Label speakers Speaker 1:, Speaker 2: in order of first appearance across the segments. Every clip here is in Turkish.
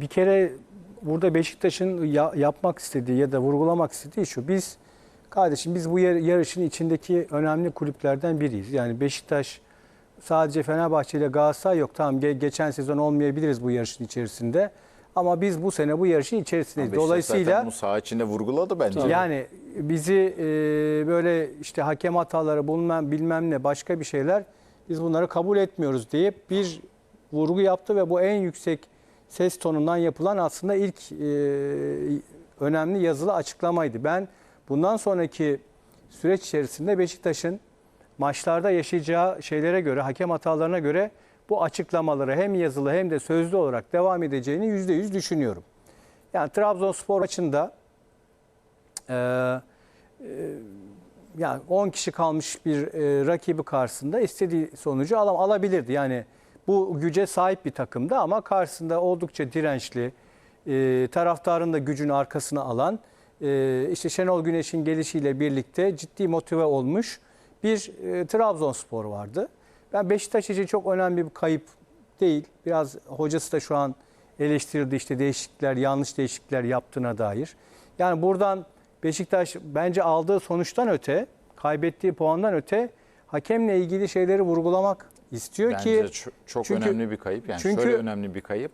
Speaker 1: bir, kere burada Beşiktaş'ın ya- yapmak istediği ya da vurgulamak istediği şu. Biz kardeşim biz bu yar- yarışın içindeki önemli kulüplerden biriyiz. Yani Beşiktaş sadece Fenerbahçe ile Galatasaray yok. Tamam ge- geçen sezon olmayabiliriz bu yarışın içerisinde. Ama biz bu sene bu yarışın içerisindeyiz.
Speaker 2: Beşiktaş
Speaker 1: Dolayısıyla
Speaker 2: zaten bunu saha içinde vurguladı bence.
Speaker 1: yani bizi e, böyle işte hakem hataları bulmam bilmem ne başka bir şeyler biz bunları kabul etmiyoruz deyip bir vurgu yaptı ve bu en yüksek ses tonundan yapılan aslında ilk e, önemli yazılı açıklamaydı. Ben bundan sonraki süreç içerisinde Beşiktaş'ın maçlarda yaşayacağı şeylere göre, hakem hatalarına göre bu açıklamaları hem yazılı hem de sözlü olarak devam edeceğini yüzde yüz düşünüyorum. Yani Trabzonspor maçında ee, e, yani 10 kişi kalmış bir e, rakibi karşısında istediği sonucu alam alabilirdi. Yani bu güce sahip bir takımdı ama karşısında oldukça dirençli, e, taraftarın da gücünü arkasına alan, e, işte Şenol Güneş'in gelişiyle birlikte ciddi motive olmuş bir e, Trabzonspor vardı. Ben Beşiktaş için çok önemli bir kayıp değil. Biraz hocası da şu an eleştirildi işte değişiklikler, yanlış değişiklikler yaptığına dair. Yani buradan Beşiktaş bence aldığı sonuçtan öte, kaybettiği puandan öte hakemle ilgili şeyleri vurgulamak istiyor
Speaker 2: Bence
Speaker 1: ki
Speaker 2: çok, çok
Speaker 1: çünkü-
Speaker 2: önemli bir kayıp. Yani
Speaker 1: çünkü-
Speaker 2: şöyle önemli bir kayıp.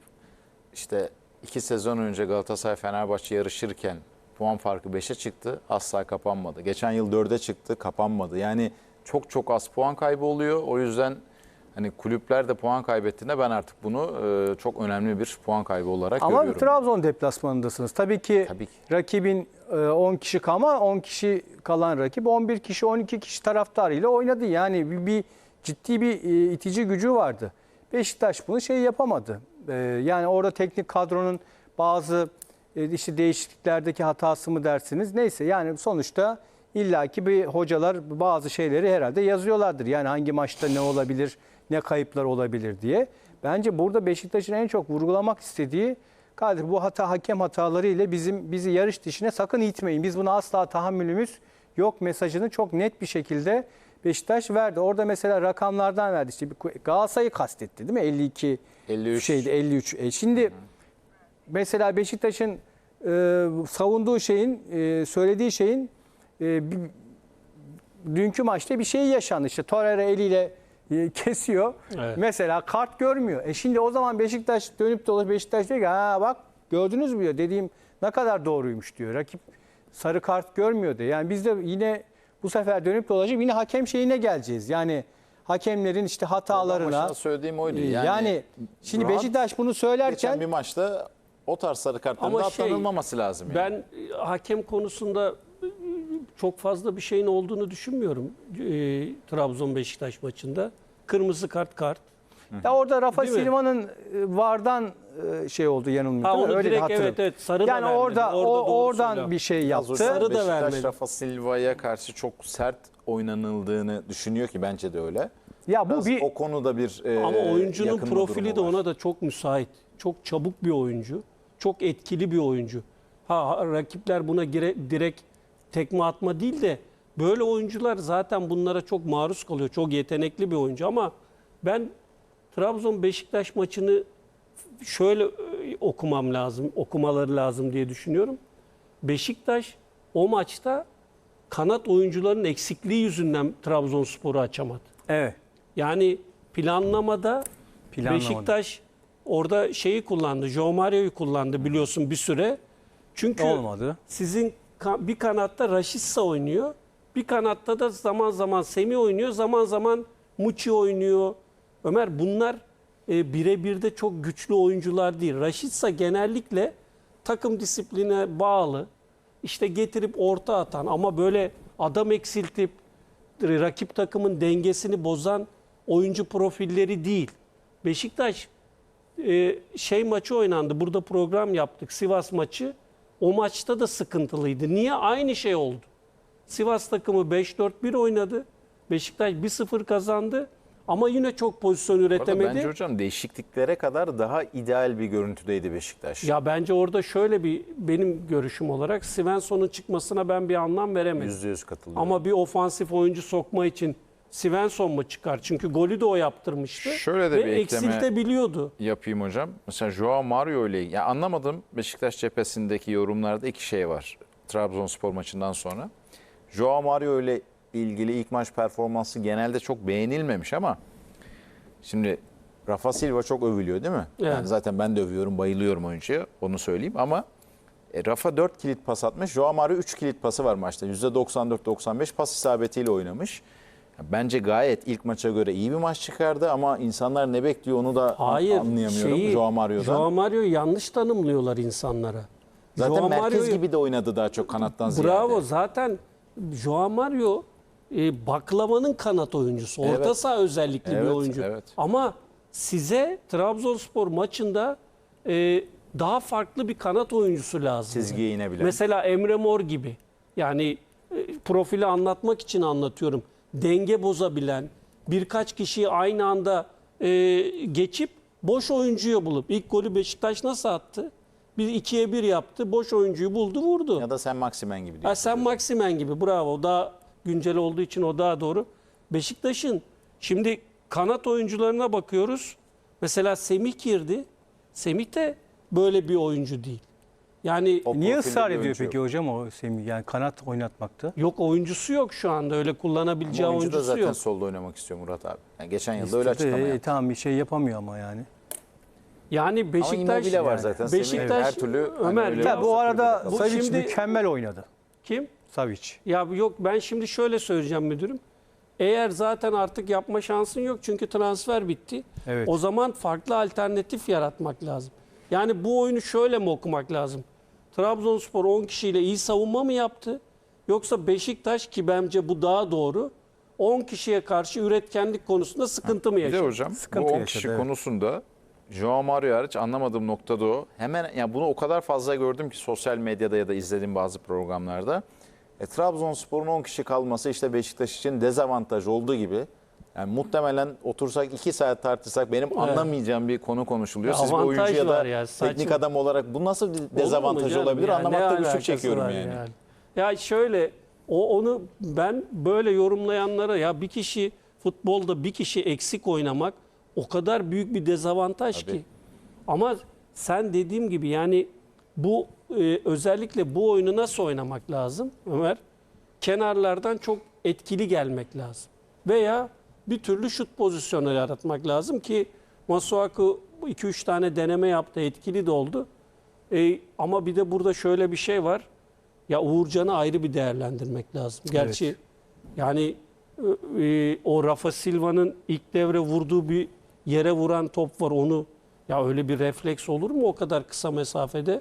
Speaker 2: İşte iki sezon önce Galatasaray Fenerbahçe yarışırken puan farkı 5'e çıktı. Asla kapanmadı. Geçen yıl 4'e çıktı. Kapanmadı. Yani çok çok az puan kaybı oluyor. O yüzden hani kulüpler de puan kaybettiğinde ben artık bunu e, çok önemli bir puan kaybı olarak
Speaker 1: ama
Speaker 2: görüyorum.
Speaker 1: Trabzon deplasmanındasınız. Tabii ki,
Speaker 2: Tabii ki.
Speaker 1: rakibin e, 10 kişi kalma 10 kişi kalan rakip 11 kişi 12 kişi taraftarıyla oynadı. Yani bir, bir ciddi bir e, itici gücü vardı. Beşiktaş bunu şey yapamadı. E, yani orada teknik kadronun bazı e, işte değişikliklerdeki hatası mı dersiniz? Neyse yani sonuçta illaki bir hocalar bazı şeyleri herhalde yazıyorlardır. Yani hangi maçta ne olabilir, ne kayıplar olabilir diye. Bence burada Beşiktaş'ın en çok vurgulamak istediği Kadir bu hata hakem hataları ile bizim bizi yarış dışına sakın itmeyin. Biz buna asla tahammülümüz yok mesajını çok net bir şekilde Beşiktaş verdi. Orada mesela rakamlardan verdi. İşte bir Galatasaray'ı kastetti değil mi? 52
Speaker 2: 53.
Speaker 1: şeydi 53. E şimdi mesela Beşiktaş'ın e, savunduğu şeyin, e, söylediği şeyin e, bir- dünkü maçta bir şey yaşandı. İşte Torreira eliyle e, kesiyor.
Speaker 3: Evet.
Speaker 1: Mesela kart görmüyor. E şimdi o zaman Beşiktaş dönüp dolaşıp Beşiktaş diyor ki ha bak gördünüz mü diyor. Dediğim ne kadar doğruymuş diyor. Rakip sarı kart görmüyordu. Yani biz de yine bu sefer dönüp dolaşıp yine hakem şeyine geleceğiz. Yani hakemlerin işte hatalarına.
Speaker 2: Başta söylediğim oydu.
Speaker 1: Yani,
Speaker 2: Yani,
Speaker 1: şimdi
Speaker 2: Murat
Speaker 1: Beşiktaş bunu
Speaker 2: geçen
Speaker 1: söylerken
Speaker 2: bir maçta o tarz sarı kartların
Speaker 3: Ama
Speaker 2: da
Speaker 3: şey,
Speaker 2: tanınmaması lazım. yani.
Speaker 3: Ben e, hakem konusunda e, çok fazla bir şeyin olduğunu düşünmüyorum e, Trabzon Beşiktaş maçında. Kırmızı kart kart.
Speaker 1: Ya orada Rafa
Speaker 3: Değil mi?
Speaker 1: Silva'nın e, vardan e, şey oldu.
Speaker 3: Ha onu
Speaker 1: Öyle de
Speaker 3: direkt
Speaker 1: hatırladım.
Speaker 3: evet evet sarı da
Speaker 1: Yani
Speaker 3: vermedi.
Speaker 1: orada, o,
Speaker 3: doğru
Speaker 1: oradan
Speaker 3: söylüyor.
Speaker 1: bir şey yaptı.
Speaker 3: Sarı da
Speaker 2: Beşiktaş
Speaker 3: vermedi.
Speaker 2: Rafa Silva'ya karşı çok sert oynanıldığını düşünüyor ki bence de öyle.
Speaker 1: Ya bu
Speaker 2: Biraz
Speaker 1: bir
Speaker 2: o konuda bir e,
Speaker 3: Ama oyuncunun
Speaker 2: yakınma
Speaker 3: profili de
Speaker 2: var.
Speaker 3: ona da çok müsait. Çok çabuk bir oyuncu. Çok etkili bir oyuncu. Ha, ha, rakipler buna gire- direkt tekme atma değil de böyle oyuncular zaten bunlara çok maruz kalıyor. Çok yetenekli bir oyuncu ama ben Trabzon Beşiktaş maçını şöyle e, okumam lazım, okumaları lazım diye düşünüyorum. Beşiktaş o maçta kanat oyuncuların eksikliği yüzünden Trabzonspor'u açamadı.
Speaker 1: evet.
Speaker 3: Yani planlamada
Speaker 1: Planlamada.
Speaker 3: Beşiktaş orada şeyi kullandı. Joe Mario'yu kullandı biliyorsun bir süre. Çünkü
Speaker 1: Olmadı.
Speaker 3: sizin bir kanatta Raşitsa oynuyor. Bir kanatta da zaman zaman Semih oynuyor. Zaman zaman Muçi oynuyor. Ömer bunlar e, birebir de çok güçlü oyuncular değil. Raşitsa genellikle takım disipline bağlı. İşte getirip orta atan ama böyle adam eksiltip rakip takımın dengesini bozan oyuncu profilleri değil. Beşiktaş e, şey maçı oynandı. Burada program yaptık. Sivas maçı. O maçta da sıkıntılıydı. Niye? Aynı şey oldu. Sivas takımı 5-4-1 oynadı. Beşiktaş 1-0 kazandı. Ama yine çok pozisyon üretemedi.
Speaker 2: Bence hocam değişikliklere kadar daha ideal bir görüntüdeydi Beşiktaş.
Speaker 3: Ya bence orada şöyle bir benim görüşüm olarak Svensson'un çıkmasına ben bir anlam veremedim.
Speaker 2: Yüzde yüz katılıyorum.
Speaker 3: Ama bir ofansif oyuncu sokma için Svensson mu çıkar? Çünkü golü de o yaptırmıştı.
Speaker 2: Şöyle de
Speaker 3: Ve
Speaker 2: bir ekleme-
Speaker 3: eksiltebiliyordu.
Speaker 2: yapayım hocam. Mesela Joao Mario ile ya anlamadım Beşiktaş cephesindeki yorumlarda iki şey var. Trabzonspor maçından sonra. Joao Mario ile ilgili ilk maç performansı genelde çok beğenilmemiş ama şimdi Rafa Silva çok övülüyor değil mi?
Speaker 3: Evet.
Speaker 2: Yani zaten ben de övüyorum, bayılıyorum oyuncuya. Onu söyleyeyim ama e, Rafa 4 kilit pas atmış. Joao Mario 3 kilit pası var maçta. %94-95 pas isabetiyle oynamış. Bence gayet ilk maça göre iyi bir maç çıkardı ama insanlar ne bekliyor onu da
Speaker 3: Hayır.
Speaker 2: anlayamıyorum
Speaker 3: şeyi,
Speaker 2: Joao Mario'dan.
Speaker 3: Joao Mario'yu yanlış tanımlıyorlar insanlara.
Speaker 2: Zaten
Speaker 3: Joao
Speaker 2: merkez
Speaker 3: Mario'yu-
Speaker 2: gibi de oynadı daha çok kanattan ziyade.
Speaker 3: Bravo. Zaten Joao Mario e, baklavanın kanat oyuncusu. Orta
Speaker 2: Evet.
Speaker 3: saha özellikli bir
Speaker 2: Evet,
Speaker 3: oyuncu.
Speaker 2: evet.
Speaker 3: Ama size Trabzonspor maçında e, daha farklı bir kanat oyuncusu lazım.
Speaker 2: Çizgiye inebilen.
Speaker 3: Mesela Emre Mor gibi. Yani e, profili anlatmak için anlatıyorum. Denge bozabilen, birkaç kişiyi aynı anda e, geçip boş oyuncuyu bulup ilk golü Beşiktaş nasıl attı? Bir ikiye bir yaptı. Boş oyuncuyu buldu, vurdu.
Speaker 2: ya da sen Maximen gibi
Speaker 3: Ha, sen Maximen gibi bravo. Daha güncel olduğu için o daha doğru. Beşiktaş'ın şimdi kanat oyuncularına bakıyoruz. Mesela Semih girdi. Semih de böyle bir oyuncu değil. Yani
Speaker 2: O
Speaker 1: Niye
Speaker 2: profilde
Speaker 1: ısrar
Speaker 2: bir
Speaker 1: ediyor
Speaker 2: oyuncu
Speaker 1: peki hocam o Semih? Yani kanat oynatmakta.
Speaker 3: yok oyuncusu yok şu anda öyle kullanabileceği
Speaker 2: oyuncu da
Speaker 3: oyuncusu
Speaker 2: zaten
Speaker 3: yok.
Speaker 2: solda oynamak istiyor Murat abi. Yani geçen yılda öyle
Speaker 1: İstedi,
Speaker 2: açıklama
Speaker 1: e,
Speaker 2: yaptı.
Speaker 1: tamam bir şey yapamıyor ama yani.
Speaker 3: Yani
Speaker 2: Ama
Speaker 3: Beşiktaş
Speaker 2: Immobile var zaten.
Speaker 3: Beşiktaş-
Speaker 2: Semih her türlü hani
Speaker 3: Ömer,
Speaker 2: öyle
Speaker 3: Ya
Speaker 1: bu
Speaker 2: olsa
Speaker 1: arada
Speaker 2: kulübede
Speaker 3: Bu
Speaker 1: Savic
Speaker 3: şimdi-
Speaker 1: mükemmel oynadı.
Speaker 3: kim?
Speaker 1: Savic.
Speaker 3: Ya yok ben şimdi şöyle söyleyeceğim müdürüm. Eğer zaten artık yapma şansın yok çünkü transfer bitti.
Speaker 1: Evet.
Speaker 3: O zaman farklı alternatif yaratmak lazım. Yani bu oyunu şöyle mi okumak lazım? Trabzonspor 10 kişiyle iyi savunma mı yaptı? Yoksa Beşiktaş ki bence bu daha doğru. 10 kişiye karşı üretkenlik konusunda sıkıntı mı
Speaker 2: Bir de
Speaker 3: yaşadı?
Speaker 2: hocam
Speaker 1: Sıkıntı
Speaker 2: bu 10
Speaker 1: yaşadı,
Speaker 2: kişi
Speaker 1: evet.
Speaker 2: konusunda Joao Mario hariç anlamadığım nokta da o. Hemen ya bunu o kadar fazla gördüm ki sosyal medyada ya da izlediğim bazı programlarda. E, Trabzonspor'un 10 kişi kalması işte Beşiktaş için dezavantaj olduğu gibi. Yani muhtemelen otursak 2 saat tartışsak benim anlamayacağım bir konu konuşuluyor.
Speaker 3: Ya
Speaker 2: Siz bir oyuncu ya da
Speaker 3: ya,
Speaker 2: teknik adam olarak bu nasıl bir dezavantaj olabilir
Speaker 3: ya? Ne
Speaker 2: anlamakta güçlük çekiyorum
Speaker 3: var
Speaker 2: yani.
Speaker 3: Ya şöyle o onu ben böyle yorumlayanlara ya bir kişi futbolda bir kişi eksik oynamak o kadar büyük bir dezavantaj
Speaker 2: Tabii.
Speaker 3: ki. Ama sen dediğim gibi yani bu e, özellikle bu oyunu nasıl oynamak lazım Ömer? Kenarlardan çok etkili gelmek lazım. Veya bir türlü şut pozisyonu yaratmak lazım ki Masuaku 2-3 tane deneme yaptı, etkili de oldu. E, ama bir de burada şöyle bir şey var. Ya Uğurcan'ı ayrı bir değerlendirmek lazım. Gerçi yani e, e, o Rafa Silva'nın ilk devre vurduğu bir yere vuran top var onu ya öyle bir refleks olur mu o kadar kısa mesafede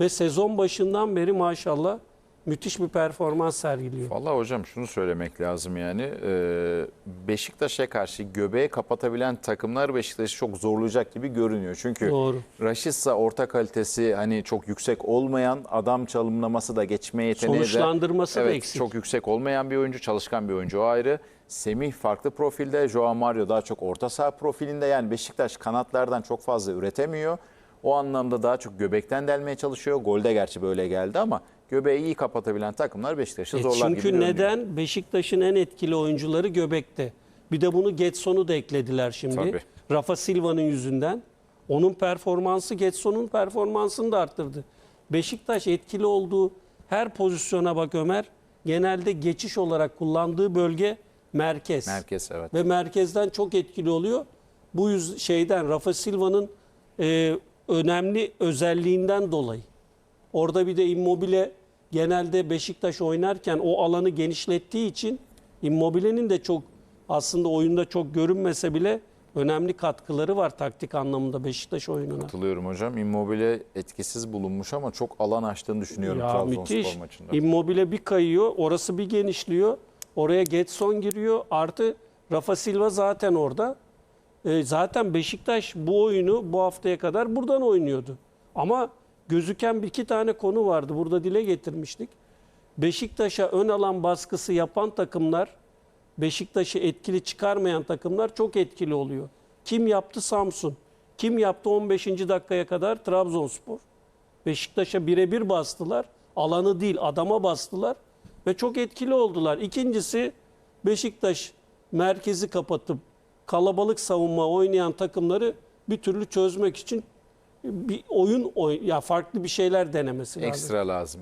Speaker 3: ve sezon başından beri maşallah müthiş bir performans sergiliyor.
Speaker 2: Vallahi hocam şunu söylemek lazım yani e, Beşiktaş'a karşı göbeği kapatabilen takımlar Beşiktaş'ı çok zorlayacak gibi görünüyor. Çünkü
Speaker 3: Doğru.
Speaker 2: Raşitsa orta kalitesi hani çok yüksek olmayan adam çalımlaması da geçme yeteneği de
Speaker 3: Sonuçlandırması da
Speaker 2: evet,
Speaker 3: eksik.
Speaker 2: çok yüksek olmayan bir oyuncu, çalışkan bir oyuncu o ayrı. Semih farklı profilde, Joao Mario daha çok orta saha profilinde. Yani Beşiktaş kanatlardan çok fazla üretemiyor. O anlamda daha çok göbekten delmeye çalışıyor. Golde gerçi böyle geldi ama göbeği iyi kapatabilen takımlar Beşiktaş'ı
Speaker 3: E
Speaker 2: zorlar gibi
Speaker 3: çünkü
Speaker 2: görünüyor.
Speaker 3: neden? Beşiktaş'ın en etkili oyuncuları göbekte. Bir de bunu Getson'u da eklediler şimdi.
Speaker 2: Tabii.
Speaker 3: Rafa Silva'nın yüzünden. Onun performansı Getson'un performansını da arttırdı. Beşiktaş etkili olduğu her pozisyona bak Ömer. Genelde geçiş olarak kullandığı bölge merkez.
Speaker 2: Merkez evet.
Speaker 3: Ve merkezden çok etkili oluyor. Bu yüz şeyden Rafa Silva'nın e, önemli özelliğinden dolayı. Orada bir de Immobile genelde Beşiktaş oynarken o alanı genişlettiği için Immobile'nin de çok aslında oyunda çok görünmese bile önemli katkıları var taktik anlamında Beşiktaş oyununa.
Speaker 2: Katılıyorum hocam. Immobile etkisiz bulunmuş ama çok alan açtığını düşünüyorum
Speaker 3: Ya
Speaker 2: Trabzonspor
Speaker 3: müthiş.
Speaker 2: maçında.
Speaker 3: Immobile bir kayıyor, orası bir genişliyor. Oraya Getson giriyor. Artı Rafa Silva zaten orada. E, zaten Beşiktaş bu oyunu bu haftaya kadar buradan oynuyordu. Ama gözüken bir iki tane konu vardı. Burada dile getirmiştik. Beşiktaş'a ön alan baskısı yapan takımlar, Beşiktaş'ı etkili çıkarmayan takımlar çok etkili oluyor. Kim yaptı? Samsun. Kim yaptı 15. dakikaya kadar? Trabzonspor. Beşiktaş'a birebir bastılar. Alanı değil adama bastılar ve çok etkili oldular. İkincisi Beşiktaş merkezi kapatıp kalabalık savunma oynayan takımları bir türlü çözmek için bir oyun oy ya farklı bir şeyler denemesi lazım.
Speaker 2: Ekstra lazım.